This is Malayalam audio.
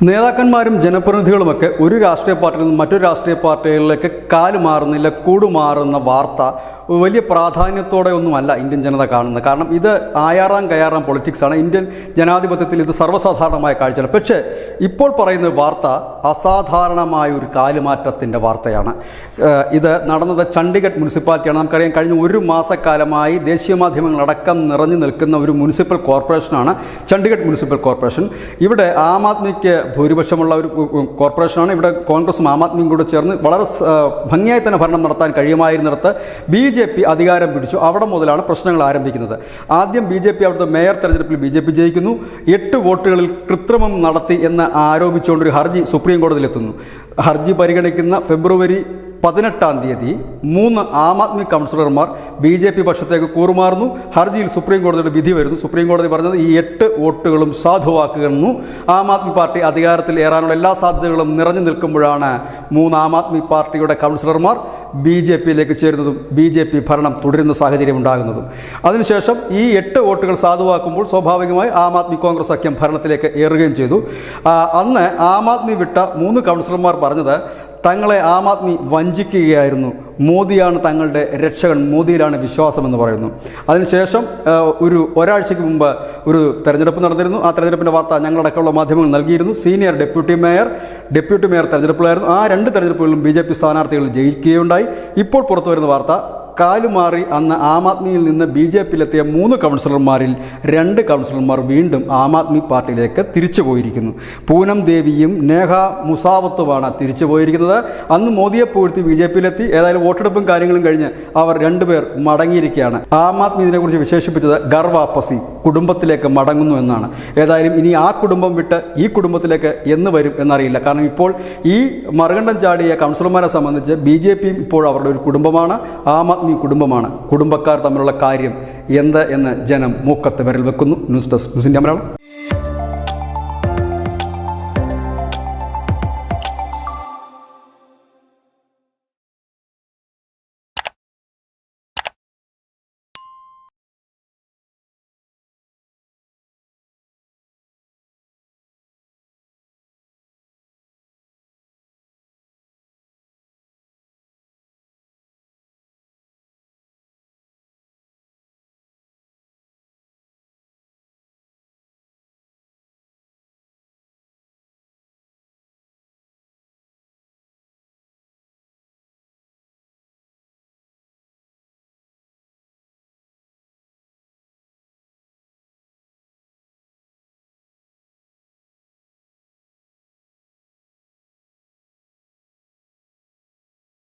നേതാക്കന്മാരും ജനപ്രതിനിധികളുമൊക്കെ ഒരു രാഷ്ട്രീയ പാർട്ടിയിൽ നിന്ന് മറ്റൊരു രാഷ്ട്രീയ പാർട്ടികളിലേക്ക് കാലുമാറുന്നില്ല കൂടുമാറുന്ന വാർത്ത വലിയ പ്രാധാന്യത്തോടെ ഒന്നുമല്ല ഇന്ത്യൻ ജനത കാണുന്നത്. കാരണം ഇത് ആയാറാം കയാറാം പൊളിറ്റിക്സാണ് ഇന്ത്യൻ ജനാധിപത്യത്തിൽ ഇത് സർവസാധാരണമായ കാഴ്ചയാണ്. പക്ഷേ ഇപ്പോൾ പറയുന്ന വാർത്ത അസാധാരണമായ ഒരു കാലുമാറ്റത്തിന്റെ വാർത്തയാണ്. ഇത് നടന്നത് ചണ്ഡീഗഡ് മുനിസിപ്പാലിറ്റിയാണ്. നമുക്കറിയാം കഴിഞ്ഞ ഒരു മാസക്കാലമായി ദേശീയ മാധ്യമങ്ങളടക്കം നിറഞ്ഞു നിൽക്കുന്ന ഒരു മുനിസിപ്പൽ കോർപ്പറേഷനാണ് ചണ്ഡീഗഡ് മുനിസിപ്പൽ കോർപ്പറേഷൻ. ഇവിടെ ആം ആദ്മിക്ക് ഭൂരിപക്ഷമുള്ള ഒരു കോർപ്പറേഷനാണ്. ഇവിടെ കോൺഗ്രസും ആം ആദ്മിയും കൂടെ ചേർന്ന് വളരെ ഭംഗിയായി തന്നെ ഭരണം നടത്താൻ കഴിയുമായിരുന്നിടത്ത് ബി ജെ പി അധികാരം പിടിച്ചു. അവിടെ മുതലാണ് പ്രശ്നങ്ങൾ ആരംഭിക്കുന്നത്. ആദ്യം ബി ജെ പി അവിടുത്തെ മേയർ തെരഞ്ഞെടുപ്പിൽ ബി ജെ പി ജയിക്കുന്നു. എട്ട് വോട്ടുകളിൽ കൃത്രിമം നടത്തി എന്ന് ആരോപിച്ചുകൊണ്ടൊരു ഹർജി സുപ്രീം കോടതിയിലെത്തുന്നു. ഹർജി പരിഗണിക്കുന്ന ഫെബ്രുവരി പതിനെട്ടാം തീയതി മൂന്ന് ആം ആദ്മി കൗൺസിലർമാർ ബി ജെ പി പക്ഷത്തേക്ക് കൂറുമാറുന്നു. ഹർജിയിൽ സുപ്രീം കോടതിയുടെ വിധി വരുന്നു. സുപ്രീം കോടതി പറഞ്ഞത് ഈ എട്ട് വോട്ടുകളും സാധുവാക്കുന്നു ആം ആദ്മി പാർട്ടി അധികാരത്തിൽ ഏറാനുള്ള എല്ലാ സാധ്യതകളും നിറഞ്ഞു നിൽക്കുമ്പോഴാണ് മൂന്ന് ആം ആദ്മി പാർട്ടിയുടെ കൗൺസിലർമാർ ബി ജെ പിയിലേക്ക് ചേരുന്നതും ബി ജെ പി ഭരണം തുടരുന്ന സാഹചര്യം ഉണ്ടാകുന്നതും. അതിനുശേഷം ഈ എട്ട് വോട്ടുകൾ സാധുവാക്കുമ്പോൾ സ്വാഭാവികമായി ആം ആദ്മി കോൺഗ്രസ് സഖ്യം ഭരണത്തിലേക്ക് ഏറുകയും ചെയ്തു. അന്ന് ആം ആദ്മി വിട്ട മൂന്ന് കൗൺസിലർമാർ പറഞ്ഞത് തങ്ങളെ ആം ആദ്മി വഞ്ചിക്കുകയായിരുന്നു. മോദിയാണ് തങ്ങളുടെ രക്ഷകൻ മോദിയിലാണ് വിശ്വാസമെന്ന് പറയുന്നു. അതിനുശേഷം ഒരു ഒരാഴ്ചയ്ക്ക് മുമ്പ് ഒരു തെരഞ്ഞെടുപ്പ് നടന്നിരുന്നു. ആ തെരഞ്ഞെടുപ്പിന്റെ വാർത്ത ഞങ്ങളടക്കമുള്ള മാധ്യമങ്ങൾ നൽകിയിരുന്നു. Senior deputy mayor deputy mayor തെരഞ്ഞെടുപ്പിലായിരുന്നു. ആ രണ്ട് തെരഞ്ഞെടുപ്പുകളിലും ബി ജെ പി സ്ഥാനാർത്ഥികൾ ജയിക്കുകയുണ്ടായി. ഇപ്പോൾ പുറത്തു വരുന്ന വാർത്ത കാലുമാറി അന്ന് ആം ആദ്മിയിൽ നിന്ന് ബി ജെ പിയിലെത്തിയ മൂന്ന് കൗൺസിലർമാരിൽ രണ്ട് കൗൺസിലർമാർ വീണ്ടും ആം ആദ്മി പാർട്ടിയിലേക്ക് തിരിച്ചു പോയിരിക്കുന്നു. പൂനം ദേവിയും നേഹ മുസാവത്തുമാണ് തിരിച്ചു പോയിരിക്കുന്നത്. അന്ന് മോദിയെ പൂഴ്ത്തി ബി ജെ പിയിലെത്തി. ഏതായാലും വോട്ടെടുപ്പും കാര്യങ്ങളും കഴിഞ്ഞ് അവർ രണ്ടുപേർ മടങ്ങിയിരിക്കുകയാണ്. ആം ആദ്മി ഇതിനെക്കുറിച്ച് വിശേഷിപ്പിച്ചത് ഗർവാപ്പസി കുടുംബത്തിലേക്ക് മടങ്ങുന്നു എന്നാണ്. ഏതായാലും ഇനി ആ കുടുംബം വിട്ട് ഈ കുടുംബത്തിലേക്ക് എന്ന് വരും എന്നറിയില്ല. കാരണം ഇപ്പോൾ ഈ മറുകണ്ഠം ചാടിയ കൗൺസിലർമാരെ സംബന്ധിച്ച് ബി ജെ പിയും ഇപ്പോൾ അവരുടെ ഒരു കുടുംബമാണ്. ആം ആദ്മി കുടുംബമാണ്. കുടുംബക്കാർ തമ്മിലുള്ള കാര്യം എന്ത് എന്ന് ജനം മൂക്കത്ത് വിരൽ വെക്കുന്നു. ന്യൂസ് ഡെസ്ക് ന്യൂസിന്റെ മലയാളം.